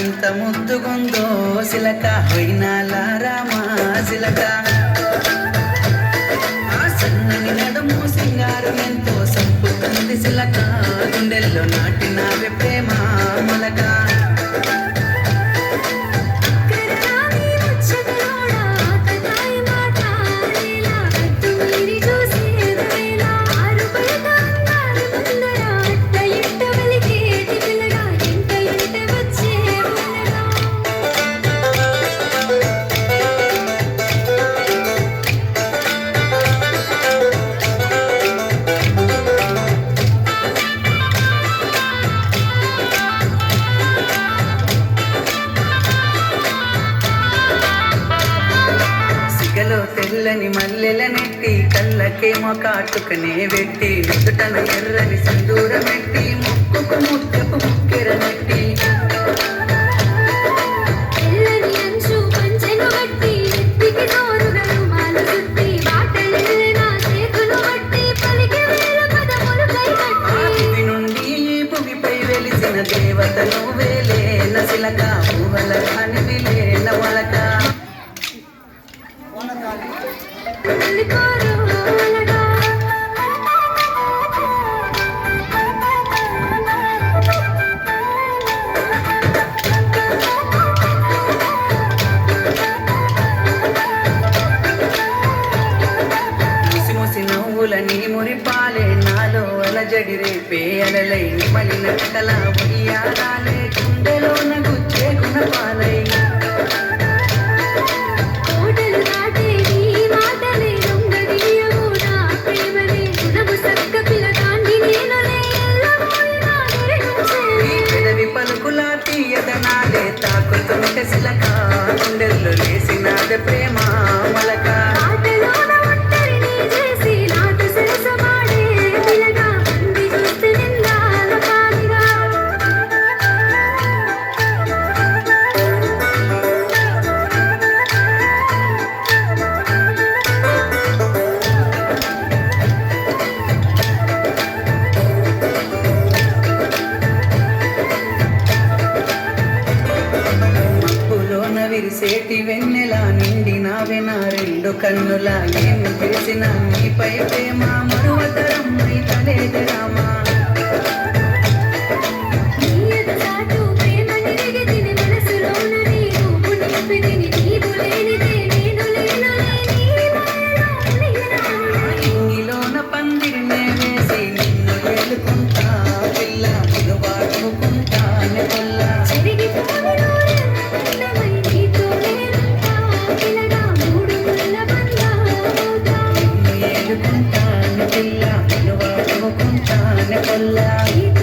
ఎంత ముద్దుగుందో శిలక హైనా లారామా శిలకా ven a తెల్లని మల్లెల నెట్టి కళ్ళకేమో కాటుకనే వెట్టి నుదుటన ఎర్రని సందూరం పెట్టి ముక్కుకు ముద్దకు ముక్కెర నెట్టి. దేవతను వేలే నసిలగా ఊహల కానీ మురిపాలే మలిన కటలా ఉయ్యాలే గుండెలోన గుచ్చే గుణపాలై. Just like సేటి వెన్నెల నిండి నా నా రెండు కన్నులా ఏమి చేసిన నీపై ప్రేమ Allah